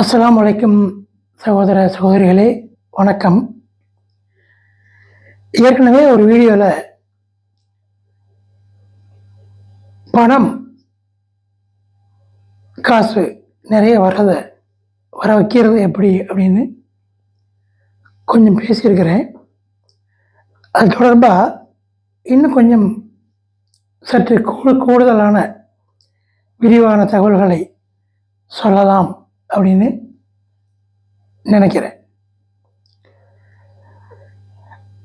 அஸ்லாம் வலைக்கும் சகோதர சகோதரிகளே வணக்கம். ஏற்கனவே ஒரு வீடியோவில் பணம் காசு நிறைய வர்றத வர வைக்கிறது எப்படி அப்படின்னு கொஞ்சம் பேசியிருக்கிறேன். அது தொடர்பாக இன்னும் கொஞ்சம் சற்று கூடுதலான விரிவான தகவல்களை சொல்லலாம். அப்படின்னு நினைக்கிறேன்.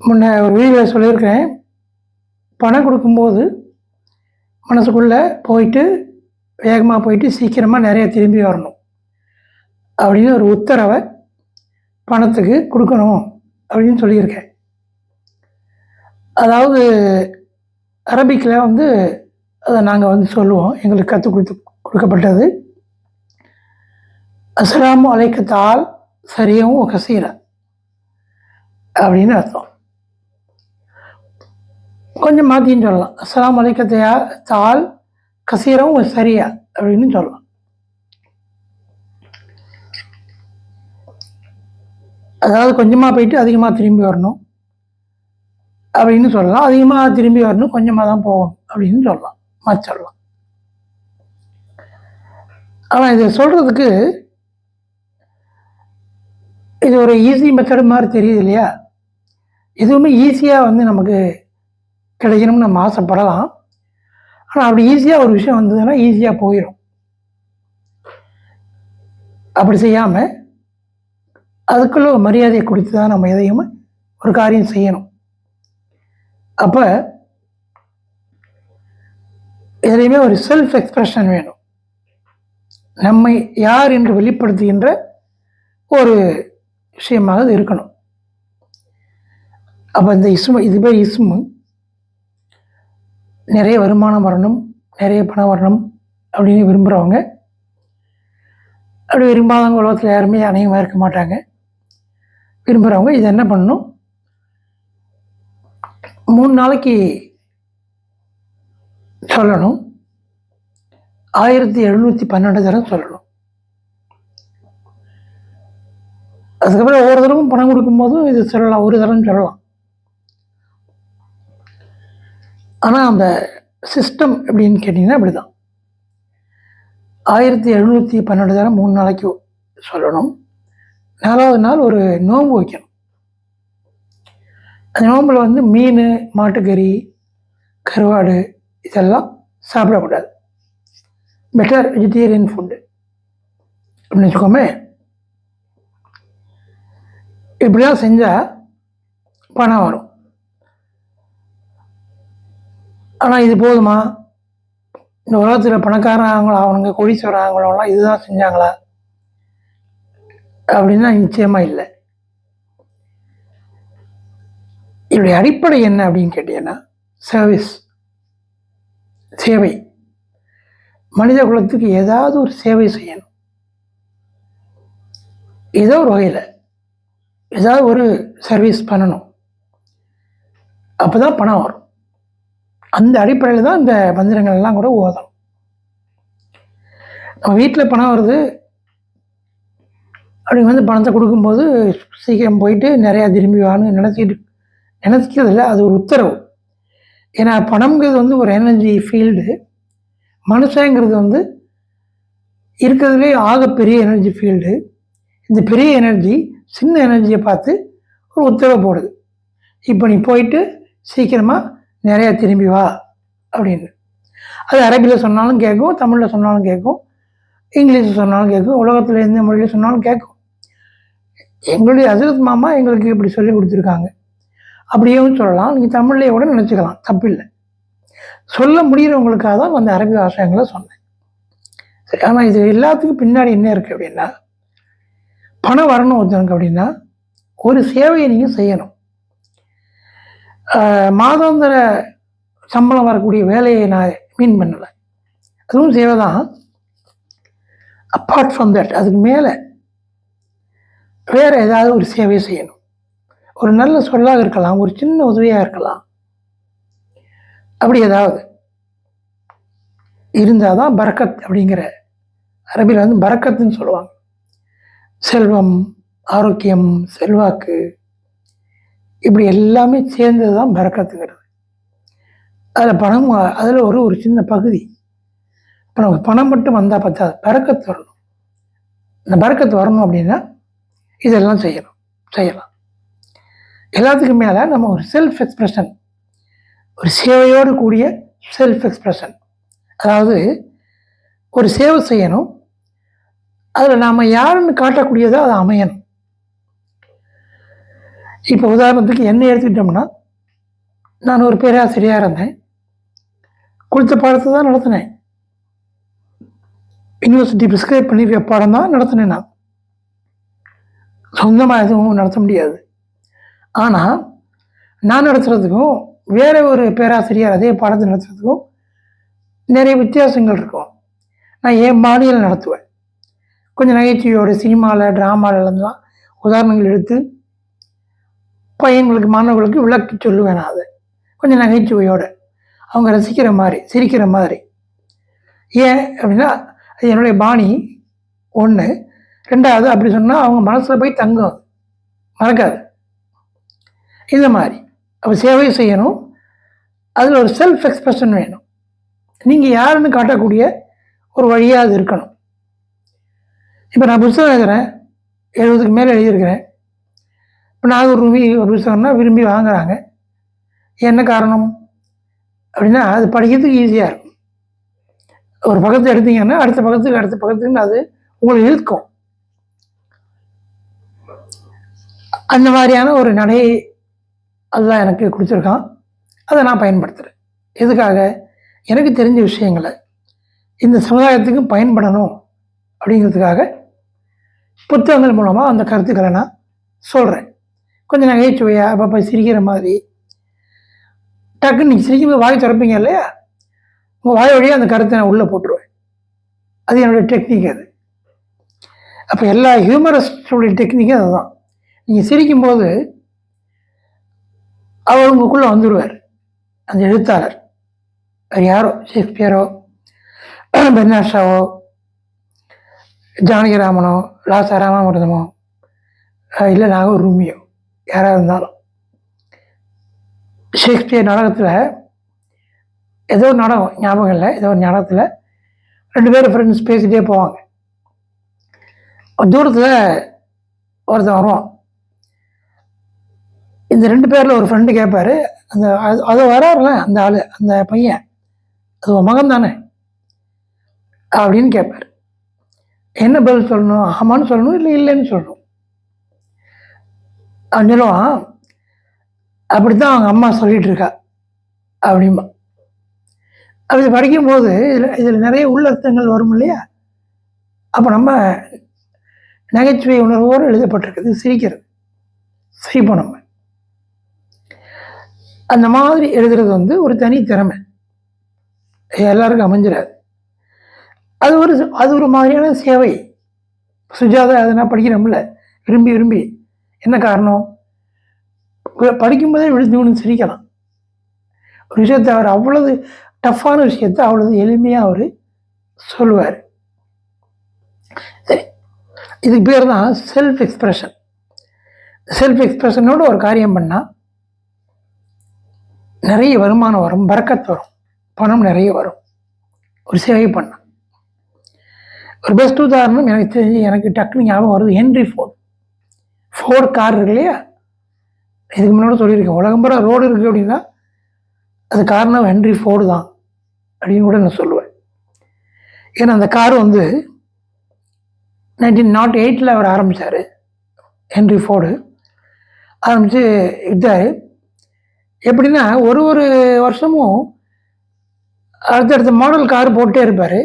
முன்ன ஒரு வீடியோவில் சொல்லியிருக்கிறேன். பணம் கொடுக்கும்போது மனசுக்குள்ளே போயிட்டு வேகமாக போயிட்டு சீக்கிரமாக நிறைய திரும்பி வரணும். அப்படின்னு ஒரு உத்தரவை பணத்துக்கு கொடுக்கணும் அப்படின்னு சொல்லியிருக்கேன். அதாவது அரபிக்கில் வந்து அதை நாங்கள் வந்து சொல்லுவோம். எங்களுக்கு கற்றுக் கொடுத்து கொடுக்கப்பட்டது. அஸ்ஸலாமு அலைக்கத்தால் சரியவும் கசீர அப்படின்னு அர்த்தம். கொஞ்சம் மாற்றின்னு சொல்லலாம். அஸ்லாம் அலைக்கத்தையா தால் கசீரம் சரியா அப்படின்னு சொல்லலாம். அதாவது கொஞ்சமாக போயிட்டு அதிகமாக திரும்பி வரணும் அப்படின்னு சொல்லலாம். அதிகமாக திரும்பி வரணும் கொஞ்சமாக தான் போகணும் அப்படின்னு சொல்லலாம். மாற்றி சொல்லலாம். ஆனால் இதை சொல்கிறதுக்கு இது ஒரு ஈஸி மெத்தடு மாதிரி தெரியுது இல்லையா? எதுவுமே ஈஸியாக வந்து நமக்கு கிடைக்கணும்னு நம்ம ஆசைப்படலாம். ஆனால் அப்படி ஈஸியாக ஒரு விஷயம் வந்ததுன்னா ஈஸியாக போயிடும் அப்படி செய்யாமல் அதுக்குள்ள ஒரு மரியாதையை கொடுத்து தான் நம்ம எதையுமே ஒரு காரியம் செய்யணும். அப்போ எதுலையுமே ஒரு செல்ஃப் எக்ஸ்பிரஷன் வேணும். நம்மை யார் என்று வெளிப்படுத்துகின்ற ஒரு விஷயமாக அது இருக்கணும். அப்போ இந்த இஸ்மு இது பேர் இஸ்மு. நிறைய வருமானம் வரணும் நிறைய பணம் வரணும் அப்படின்னு விரும்புகிறவங்க அப்படி விரும்பாதவங்க உலகத்தில் யாருமே அநேகமாக இருக்க மாட்டாங்க. விரும்புகிறவங்க இது என்ன பண்ணணும்? மூணு நாளைக்கு சொல்லணும். ஆயிரத்தி எழுநூற்றி பன்னெண்டு தரம் சொல்லணும். அதுக்கப்புறம் ஒவ்வொரு தடவும் பணம் கொடுக்கும்போதும் இது சொல்லலாம் ஒரு தரம் சொல்லலாம். ஆனால் அந்த சிஸ்டம் எப்படின்னு கேட்டிங்கன்னா அப்படி தான் ஆயிரத்தி எழுநூற்றி பன்னெண்டு தரம் மூணு நாளைக்கு சொல்லணும். நாலாவது நாள் ஒரு நோன்பு வைக்கணும். அந்த நோம்பில் வந்து மீன் மாட்டுக்கறி கருவாடு இதெல்லாம் சாப்பிடக்கூடாது. பெட்டர் வெஜிடேரியன் ஃபுட்டு அப்படின்னு வச்சுக்கோமே இப்படிலாம் செஞ்சால் பணம் வரும். ஆனால் இது போதுமா? இந்த உலகத்தில் பணக்காரன் அவனுங்க கோடீஸ்வரன் ஆகணும்லாம் இதுதான் செஞ்சாங்களா? அப்படின்னா நிச்சயமாக இல்லை. இதனுடைய அடிப்படை என்ன அப்படின்னு கேட்டீங்கன்னா சர்வீஸ் சேவை. மனித குலத்துக்கு ஏதாவது ஒரு சேவை செய்யணும். ஏதோ ஒரு வகையில். ஏதாவது ஒரு சர்வீஸ் பண்ணணும். அப்போ தான் பணம் வரும். அந்த அடிப்படையில் தான் இந்த மந்திரங்கள்லாம் கூட ஓதணும். நம்ம வீட்டில் பணம் வருது. அப்படி வந்து பணத்தை கொடுக்கும்போது சீக்கிரம் போயிட்டு நிறையா திரும்பி வான்னு நினச்சிக்கிட்டு நினச்சிக்கிறது இல்லை அது ஒரு உத்தரவு. ஏன்னா பணம்ங்கிறது வந்து ஒரு எனர்ஜி ஃபீல்டு மனுஷங்கிறது வந்து இருக்கிறதுலே பெரிய எனர்ஜி ஃபீல்டு இந்த பெரிய எனர்ஜி சின்ன எனர்ஜியை பார்த்து ஒரு உத்தரவு போடுது இப்போ நீ போயிட்டு சீக்கிரமாக நிறையா திரும்பி வா அப்படின்னு. அது அரபியில் சொன்னாலும் கேட்கும் தமிழில் சொன்னாலும் கேட்கும் இங்கிலீஷில் சொன்னாலும் கேட்கும் உலகத்தில் எந்த மொழியில் சொன்னாலும் கேட்கும். எங்களுடைய அசரத் மாமா எங்களுக்கு இப்படி சொல்லி கொடுத்துருக்காங்க. அப்படியும் சொல்லலாம் நீங்கள் தமிழ்லேயே கூட நினச்சிக்கலாம் தப்பில்லை. சொல்ல முடிகிறவங்களுக்காக தான் அந்த அரபி வாசகங்களை சொன்னேன். சரி ஆனால் இது எல்லாத்துக்கும் பின்னாடி என்ன இருக்குது அப்படின்னா பணம் வரணும் ஒருத்தனுக்கு அப்படின்னா ஒரு சேவையை நீங்கள் செய்யணும். மாதாந்திர சம்பளம் வரக்கூடிய வேலையை நான் மீன் பண்ணலை. அதுவும் சேவை தான் அப்பார்ட் ஃப்ரம் தட் அதுக்கு மேலே வேறு ஏதாவது ஒரு சேவையை செய்யணும். ஒரு நல்ல சொல்லாக இருக்கலாம் ஒரு சின்ன உதவியாக இருக்கலாம். அப்படி ஏதாவது இருந்தால் தான் பரக்கத் அப்படிங்கிற அரபியில் வந்து பரக்கத்துன்னு சொல்லுவாங்க. செல்வம் ஆரோக்கியம் செல்வாக்கு இப்படி எல்லாமே சேர்ந்தது தான் பறக்கத்துங்கிறது. அதில் பணம் அதில் ஒரு ஒரு சின்ன பகுதி. இப்போ நமக்கு பணம் மட்டும் வந்தால் பார்த்தா பறக்கத்து வரணும். இந்த பறக்கத்து வரணும் அப்படின்னா இதெல்லாம் செய்யணும். செய்யலாம். எல்லாத்துக்கும் மேலே நம்ம ஒரு செல்ஃப் எக்ஸ்பிரஷன் ஒரு சேவையோடு கூடிய செல்ஃப் எக்ஸ்பிரஷன் அதாவது ஒரு சேவை செய்யணும் அதில் நாம் யாருன்னு காட்டக்கூடியதோ அது அமையணும். இப்போ உதாரணத்துக்கு என்னை எடுத்துக்கிட்டோம்னா நான் ஒரு பேராசிரியாக இருந்தேன். கொடுத்த பாடத்தை தான் நடத்தினேன். யூனிவர்சிட்டி ப்ரிஸ்கிரைப் பண்ணி பாடம் தான் நடத்தினேன் நான். சொந்தமாக எதுவும் நடத்த முடியாது. ஆனால் நான் நடத்துகிறதுக்கும் வேறு ஒரு பேராசிரியர் அதே பாடத்தை நடத்துகிறதுக்கும் நிறைய வித்தியாசங்கள் இருக்கும். நான் என் மாநிலம் நடத்துவேன். கொஞ்சம் நகைச்சுவையோட சினிமாவில் ட்ராமாவிலலாம் உதாரணங்கள் எடுத்து பையன்களுக்கு மாணவர்களுக்கு விளக்கி சொல்லுவேன் நான் அதை. கொஞ்சம் நகைச்சுவையோடு. அவங்க ரசிக்கிற மாதிரி சிரிக்கிற மாதிரி. ஏன் அப்படின்னா அது என்னுடைய பாணி ஒன்று ரெண்டாவது அப்படி சொன்னால் அவங்க மனசில் போய் தங்கும் மறக்காது. இந்த மாதிரி. அப்போ சேவை செய்யணும். அதில் ஒரு செல்ஃப் எக்ஸ்பிரஷன் வேணும். நீங்கள் யாருன்னு காட்டக்கூடிய ஒரு வழியாக அது இருக்கணும். இப்போ நான் புத்தகம் எழுதுகிறேன் எழுபதுக்கு மேலே எழுதியிருக்கிறேன். இப்போ நான் ஒரு ரூபி ஒரு புத்தகம்னா விரும்பி வாங்குறாங்க. என்ன காரணம்? அப்படின்னா அது படிக்கிறதுக்கு ஈஸியாக இருக்கும். ஒரு பக்கத்தை எடுத்தீங்கன்னா அடுத்த பக்கத்துக்கு அடுத்த பக்கத்துக்கு அது உங்களை இழுக்கும். அந்த மாதிரியான ஒரு நடை அதுதான் எனக்கு கொடுத்துருக்கான். அதை நான் பயன்படுத்துகிறேன் எதுக்காக? எனக்கு தெரிஞ்ச விஷயங்களை இந்த சமுதாயத்துக்கு பயன்படணும் அப்படிங்கிறதுக்காக புத்தகங்கள் மூலமாக அந்த கருத்துக்களை நான் சொல்கிறேன் கொஞ்சம் நகைச்சுவையாக அப்பப்போ சிரிக்கிற மாதிரி. டக்குன்னு நீங்கள் சிரிக்கும்போது வாய் திறப்பீங்க இல்லையா? உங்கள் வாய் வழியாக அந்த கருத்தை நான் உள்ளே போட்டுருவேன். அது என்னுடைய டெக்னிக் அது. அப்போ எல்லா ஹியூமரஸ்டுடைய டெக்னிக்கும் அதுதான். நீங்கள் சிரிக்கும்போது அவர் உங்களுக்குள்ளே வந்துடுவார் அந்த எழுத்தாளர். யாரோ? ஷேக்ஸ்பியரோ பென்னாஷாவோ ஜானகிராமனோ லாசா ராமாமிரதமோ இல்லை நாங்கள் ரூமியோ யாராக இருந்தாலும். ஷேக்ஸ்பியர் நாடகத்தில் ஏதோ ஒரு நாடகம் ஞாபகம் இல்லை ஏதோ ஒரு நாடகத்தில் ரெண்டு பேரும் ஃப்ரெண்ட்ஸ் பேசிகிட்டே போவாங்க. தூரத்தில் ஒருத்தன் வருவான். இந்த ரெண்டு பேரில் ஒரு ஃப்ரெண்டு கேட்பார் அந்த அது அதை வராருல அந்த ஆள் அந்த பையன். அது உன் மகன் தானே அப்படின்னு கேட்பார் என்ன பதில் சொல்லணும்? ஆமான்னு சொல்லணும் இல்லை இல்லைன்னு சொல்லணும்? அவன் அப்படி தான் அவங்க அம்மா சொல்லிகிட்டு இருக்கா அப்படிமா அப்படி படிக்கும்போது இதில் இதில் நிறைய உள்ளர்த்தங்கள் வரும் இல்லையா? அப்போ நம்ம நகைச்சுவை உணர்வோடு எழுதப்பட்டிருக்குது சிரிக்கிறது. சிரிப்போம் நம்ம. அந்த மாதிரி எழுதுறது வந்து ஒரு தனி திறமை. எல்லாருக்கும் அமைஞ்சிடாது அது ஒரு அது ஒரு மாதிரியான சேவை. சுஜாதா அதை படிக்கிறோம்ல விரும்பி விரும்பி. என்ன காரணம்? படிக்கும்போதே விழுந்து சிரிக்கலாம். ஒரு விஷயத்தை அவர் அவ்வளவு டஃப்பான விஷயத்தை அவ்வளவு எளிமையாக அவர் சொல்லுவார். சரி. இதுக்கு பேர் தான் செல்ஃப் எக்ஸ்ப்ரெஷன் செல்ஃப் எக்ஸ்ப்ரெஷனோட ஒரு காரியம் பண்ணால் நிறைய வருமானம் வரும் பறக்கத்து வரும் பணம் நிறைய வரும். ஒரு சேவை பண்ணால் ஒரு பெஸ்ட் உதாரணம் எனக்கு தெரிஞ்சு எனக்கு டக்குனு ஞாபகம் வருது ஹென்ரி ஃபோர்ட் ஃபோர்ட் கார் இருக்கு இல்லையா? இதுக்கு முன்னாடி சொல்லியிருக்கேன். உலகம் பூரா ரோடு இருக்குது அப்படின்னா அது காரணம் ஹென்ரி ஃபோர்டு தான் அப்படின்னு கூட நான் சொல்லுவேன். ஏன்னா அந்த கார் வந்து நைன்டீன் நாட் எயிட்டில் அவர் ஆரம்பித்தார் ஹென்ரி ஃபோர்டு ஆரம்பித்து விட்டார் எப்படின்னா ஒரு ஒரு வருஷமும் அடுத்தடுத்த மாடல் கார் போட்டே இருப்பார்.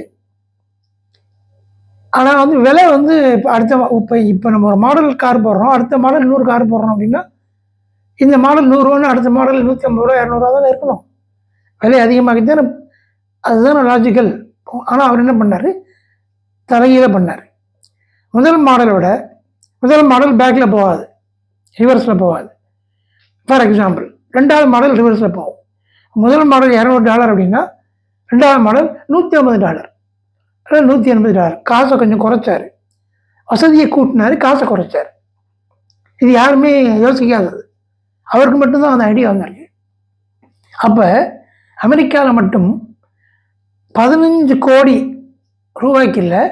ஆனால் வந்து விலை வந்து இப்போ அடுத்த இப்போ இப்போ நம்ம ஒரு மாடல் கார் போடுறோம். அடுத்த மாடல் இன்னொரு கார் போடுறோம் அப்படின்னா இந்த மாடல் நூறுரூவான்னு அடுத்த மாடல் நூற்றி ஐம்பது ரூபா இரநூறுவா தானே இருக்கணும். விலை அதிகமாகி தானே அதுதான் லாஜிக்கல் ஆனால் அவர் என்ன பண்ணார்? தலைகீழ பண்ணார். முதல் மாடலை விட முதல் மாடல் பேக்கில் போகாது. ரிவர்ஸில் போகாது. ஃபார் எக்ஸாம்பிள் ரெண்டாவது மாடல் ரிவர்ஸில் போகும். முதல் மாடல் இரநூறு டாலர் அப்படின்னா ரெண்டாவது மாடல் நூற்றி ஐம்பது டாலர் அதாவது நூற்றி எண்பது டாலர் காசை கொஞ்சம் குறைச்சார். வசதியை கூட்டினார் காசை குறைச்சார். இது யாருமே யோசிக்காதது. அவருக்கு மட்டும்தான் அந்த ஐடியா வந்தாரு அப்போ அமெரிக்காவில் மட்டும் பதினஞ்சு கோடி ரூபாய்க்கு இல்லை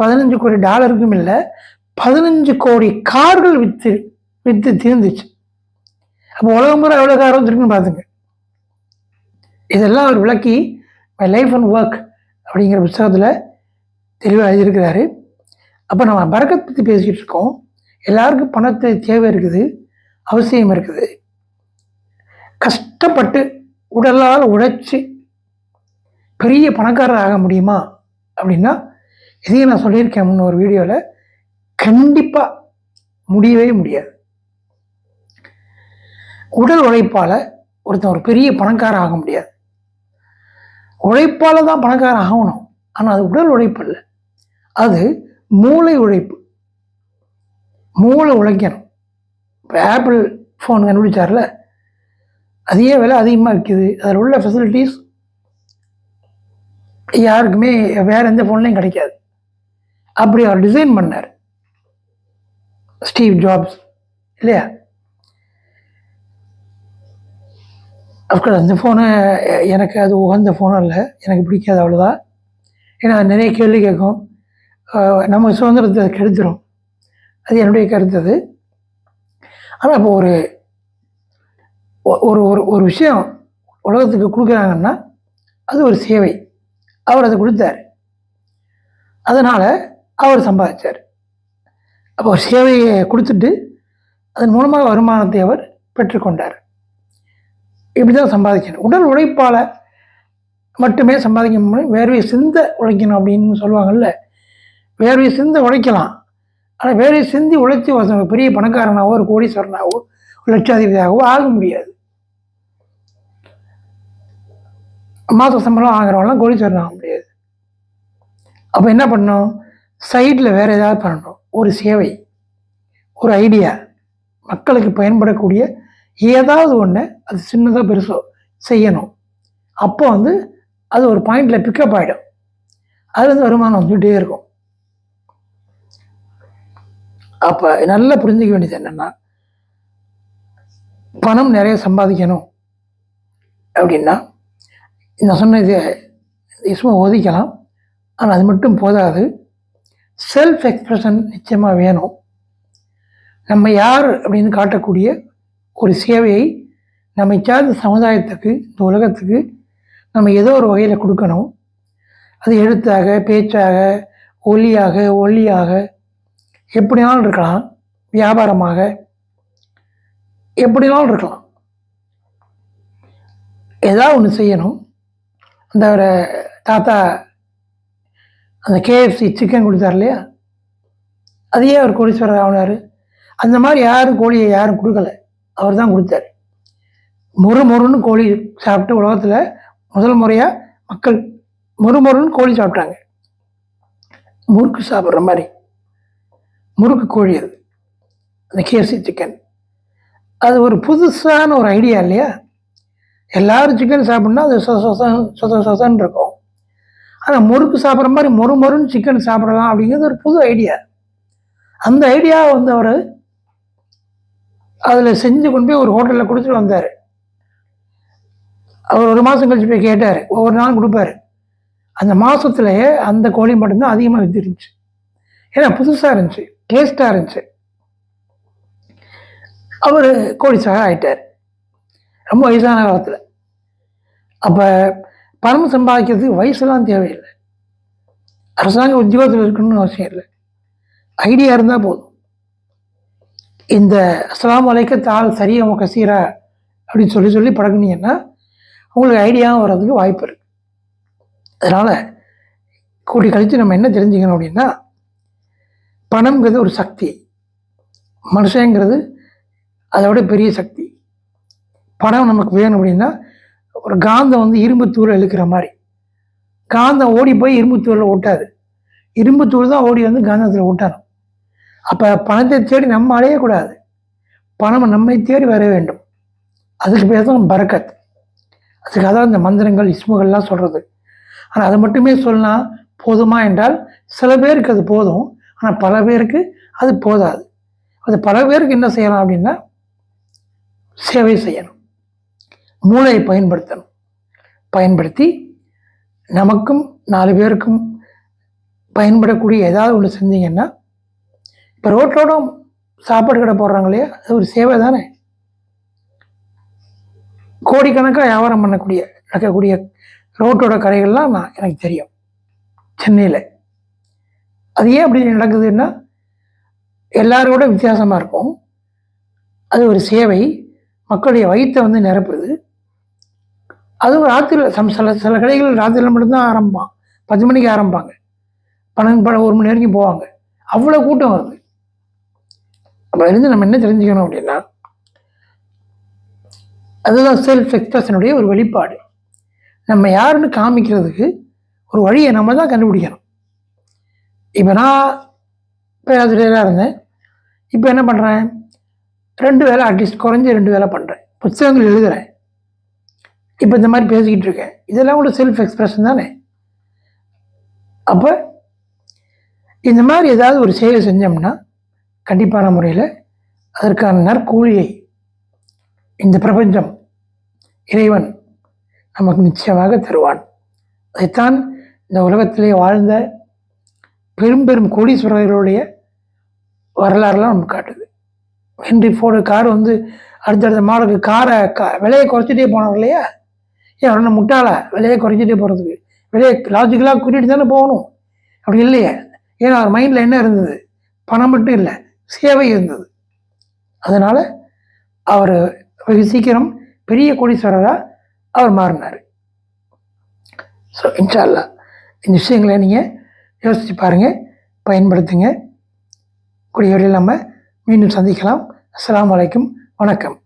பதினஞ்சு கோடி டாலருக்கும் இல்லை பதினஞ்சு கோடி கார்கள் விற்று விற்று தீர்ந்துச்சு. அப்போ உலகம் பூரா எவ்வளோ காரம் இருக்குன்னு பார்த்துங்க இதெல்லாம் அவர் விளக்கி மை லைஃப் அண்ட் ஒர்க் அப்படிங்கிற புத்தகத்தில் தெளிவாக எழுதியிருக்கிறாரு. அப்போ நம்ம பறக்கத் பற்றி பேசிக்கிட்டு இருக்கோம். எல்லாருக்கும் பணத்தை தேவை இருக்குது அவசியம் இருக்குது. கஷ்டப்பட்டு உடலால் உழைச்சி பெரிய பணக்காரர் ஆக முடியுமா அப்படின்னா இதையும் நான் சொல்லியிருக்கேன் முன்ன ஒரு வீடியோவில் கண்டிப்பாக முடியவே முடியாது. உடல் உழைப்பால் ஒருத்தன் ஒரு பெரிய பணக்காரர் ஆக முடியாது. உழைப்பால் தான் பணக்காரன் ஆகணும். ஆனால் அது உடல் உழைப்பு இல்லை அது மூளை உழைப்பு. மூளை உழைக்கணும். இப்போ ஆப்பிள் ஃபோன் கண்டுபிடிச்சார்ல அதே விலை அதிகமாக விற்கிது அதில் உள்ள ஃபெசிலிட்டிஸ் யாருக்குமே வேறு எந்த ஃபோன்லையும் கிடைக்காது. அப்படி அவர் டிசைன் பண்ணார். ஸ்டீவ் ஜாப்ஸ் இல்லையா? அஃப்கோர்ஸ் அந்த ஃபோனை எனக்கு அது உகந்த ஃபோனும் இல்லை எனக்கு பிடிக்காது அவ்வளோதான் ஏன்னா அது நிறைய கேள்வி கேட்கும். நம்ம சுதந்திரத்தை கெடுத்துரும். அது என்னுடைய கருத்து அது. ஆனால் இப்போ ஒரு ஒரு ஒரு ஒரு விஷயம் உலகத்துக்கு கொடுக்குறாங்கன்னா அது ஒரு சேவை. அவர் அதை கொடுத்தார். அதனால் அவர் சம்பாதிச்சார். அப்போ ஒரு சேவையை கொடுத்துட்டு அதன் மூலமாக வருமானத்தை அவர் பெற்றுக்கொண்டார். இப்படி தான் சம்பாதிக்கணும். உடல் உழைப்பால் மட்டுமே சம்பாதிக்க முடியும். வேர்வை சிந்த உழைக்கணும் அப்படின்னு சொல்லுவாங்கல்ல. வேர்வை சிந்த உழைக்கலாம். ஆனால் வேர்வை சிந்தி உழைச்சி ஒருத்தவங்க பெரிய பணக்காரனாவோ ஒரு கோடீஸ்வரனாவோ ஒரு லட்சாதிபதியாகவோ ஆக முடியாது. மாத சம்பளம் ஆகிறவங்களாம் கோடீஸ்வரன் ஆக முடியாது. அப்போ என்ன பண்ணணும்? சைடில் வேறு ஏதாவது பண்ணணும். ஒரு சேவை ஒரு ஐடியா மக்களுக்கு பயன்படக்கூடிய ஏதாவது ஒன்று அது சின்னதாக பெருசோ செய்யணும். அப்போ வந்து அது ஒரு பாயிண்டில் பிக்கப் ஆகிடும் அது வந்து வருமானம் வந்துகிட்டே இருக்கும். அப்போ நல்லா புரிஞ்சுக்க வேண்டியது என்னென்னா பணம் நிறைய சம்பாதிக்கணும் அப்படின்னா நான் சொன்ன இது சும்மா ஒதுக்கலாம் ஆனால் அது மட்டும் போதாது. செல்ஃப் எக்ஸ்பிரஷன் நிச்சயமாக வேணும். நம்ம யார் அப்படின்னு காட்டக்கூடிய ஒரு சேவையை நம்மை சார்ந்த சமுதாயத்துக்கு இந்த உலகத்துக்கு நம்ம ஏதோ ஒரு வகையில் கொடுக்கணும். அது எழுத்தாக பேச்சாக ஒலியாக ஒல்லியாக எப்படினாலும் இருக்கலாம். வியாபாரமாக எப்படினாலும் இருக்கலாம். ஏதாவது ஒன்று செய்யணும். அந்த ஒரு தாத்தா அந்த கேஎஃப்சி சிக்கன் கொடுத்தார் இல்லையா? அதையே அவர் கோடீஸ்வரர் ஆகினார் அந்த மாதிரி யாரும் கோழியை யாரும் கொடுக்கல. அவர் தான் கொடுத்தாரு. மொறு மொறுன்னு கோழி சாப்பிட்டு உலகத்தில் முதல் முறையாக மக்கள் மொறு மொறுன்னு கோழி சாப்பிட்டாங்க. முறுக்கு சாப்பிட்ற மாதிரி. முறுக்கு கோழி அது. அந்த கேஎஃப்சி சிக்கன் அது ஒரு புதுசான ஒரு ஐடியா இல்லையா? எல்லாரும் சிக்கன் சாப்பிட்னா அது சொ சொசன் சொச சொசன்னு இருக்கும். ஆனால் முறுக்கு சாப்பிட்ற மாதிரி மொறு மொறுன்னு சிக்கன் சாப்பிடலாம் அப்படிங்கிறது ஒரு புது ஐடியா அந்த ஐடியாவை வந்து அவர் அதில் செஞ்சு கொண்டு போய் ஒரு ஹோட்டலில் கொடுத்துட்டு வந்தார். அவர் ஒரு மாதம் கழிச்சு போய் கேட்டார். ஒவ்வொரு நாளும் கொடுப்பாரு. அந்த மாதத்துலேயே அந்த கோழி மட்டும்தான் அதிகமாக வித்துருந்துச்சு ஏன்னா புதுசாக இருந்துச்சு. டேஸ்ட்டாக இருந்துச்சு. அவர் கோழி சாக ஆகிட்டார் ரொம்ப வயசான காலத்தில். அப்போ பணம் சம்பாதிக்கிறதுக்கு வயசுலாம் தேவையில்லை. அரசாங்க உத்தியோகத்தில் இருக்கணும்னு அவசியம் இல்லை. ஐடியா இருந்தால் போதும். இந்த அஸ்லாம் அலைக்க தாள் சரியா கசீரா அப்படின்னு சொல்லி சொல்லி பழகுனீங்கன்னா உங்களுக்கு ஐடியாவும் வர்றதுக்கு வாய்ப்பு இருக்கு. அதனால் கூடி கழித்து நம்ம என்ன தெரிஞ்சுக்கணும் அப்படின்னா பணம்ங்கிறது ஒரு சக்தி. மனுஷங்கிறது அதை விட பெரிய சக்தி. பணம் நமக்கு வேணும் அப்படின்னா ஒரு காந்தம் வந்து இரும்பு தூளை இழுக்கிற மாதிரி. காந்தம் ஓடி போய் இரும்பு தூளில் ஓட்டாது. இரும்பு தூள் தான் ஓடி வந்து காந்தத்தில் ஓட்டணும். அப்போ பணத்தை தேடி நம்ம அடையக்கூடாது. பணம் நம்மை தேடி வர வேண்டும். அதுக்கு பேர் தான் பரக்கத். அதுக்காக தான் இந்த மந்திரங்கள் இஸ்முகள்லாம் சொல்கிறது ஆனால் அதை மட்டுமே சொல்லலாம் போதுமா என்றால் சில பேருக்கு அது போதும். ஆனால் பல பேருக்கு அது போதாது. அது பல பேருக்கு என்ன செய்யலாம் அப்படின்னா சேவை செய்யணும். மூளையை பயன்படுத்தணும். பயன்படுத்தி நமக்கும் நாலு பேருக்கும் பயன்படக்கூடிய ஏதாவது ஒன்று செஞ்சீங்கன்னா இப்போ ரோட்டோடும் சாப்பாடு கடை போடுறாங்க இல்லையா? அது ஒரு சேவை தானே. கோடிக்கணக்காக வியாபாரம் பண்ணக்கூடிய நடக்கக்கூடிய ரோட்டோட கடைகள்லாம் நான் எனக்கு தெரியும். சென்னையில். அது ஏன் அப்படி நடக்குதுன்னா எல்லாரோட வித்தியாசமாக இருக்கும். அது ஒரு சேவை. மக்களுடைய வயிற்றை வந்து நிரப்புது. அதுவும் ராத்திரியில் சம் சில சில கடைகள் ராத்திரியில் மட்டும்தான் ஆரம்பிப்பான் பத்து மணிக்கு ஆரம்பிப்பாங்க. பன்னெண்டு ப ஒரு மணி வரைக்கும் போவாங்க. அவ்வளோ கூட்டம் வருது. அப்போ இருந்து நம்ம என்ன தெரிஞ்சுக்கணும் அப்படின்னா அதுதான் செல்ஃப் எக்ஸ்பிரஷனுடைய ஒரு வெளிப்பாடு. நம்ம யாருன்னு காமிக்கிறதுக்கு ஒரு வழியை நம்ம தான் கண்டுபிடிக்கணும். இப்போ நான் பேராசிரியராக இருந்தேன். இப்போ என்ன பண்ணுறேன் ரெண்டு வேலை அட்லீஸ்ட் குறைஞ்சி ரெண்டு வேலை பண்ணுறேன் புத்தகங்கள் எழுதுகிறேன் இப்போ இந்த மாதிரி பேசிக்கிட்டு இருக்கேன். இதெல்லாம் கூட செல்ஃப் எக்ஸ்பிரஷன் தானே? அப்போ இந்த மாதிரி ஏதாவது ஒரு செயலை செஞ்சோம்னா கண்டிப்பான முறையில் அதற்கான நற்கூலியை இந்த பிரபஞ்சம் இறைவன் நமக்கு நிச்சயமாக தருவான். அதைத்தான் இந்த உலகத்திலே வாழ்ந்த பெரும் பெரும் கோடீஸ்வரர்களுடைய வரலாறுலாம் நமக்கு காட்டுது. ஹென்ரி ஃபோர்டு கார் வந்து அடுத்தடுத்த மாடலுக்கு காரை கா விலையை குறைச்சிட்டே போனாங்க இல்லையா? ஏன் அவன முட்டாளா? விலையை குறைச்சிட்டே போகிறதுக்கு விலையை லாஜிக்கலாக கூட்டிகிட்டு தானே போகணும். அப்படி இல்லையே. ஏன்னா அவர் மைண்டில் என்ன இருந்தது? பணம் மட்டும் இல்லை. சேவை இருந்தது அதனால் அவர் வெகு சீக்கிரம் பெரிய கோடீஸ்வரராக அவர் மாறினார். ஸோ இன்ஷால்லா இந்த விஷயங்களை நீங்கள் யோசித்து பாருங்கள் பயன்படுத்துங்க. கூடிய வரையில் நம்ம மீண்டும் சந்திக்கலாம். அஸ்லாம் அலைக்கும். வணக்கம்.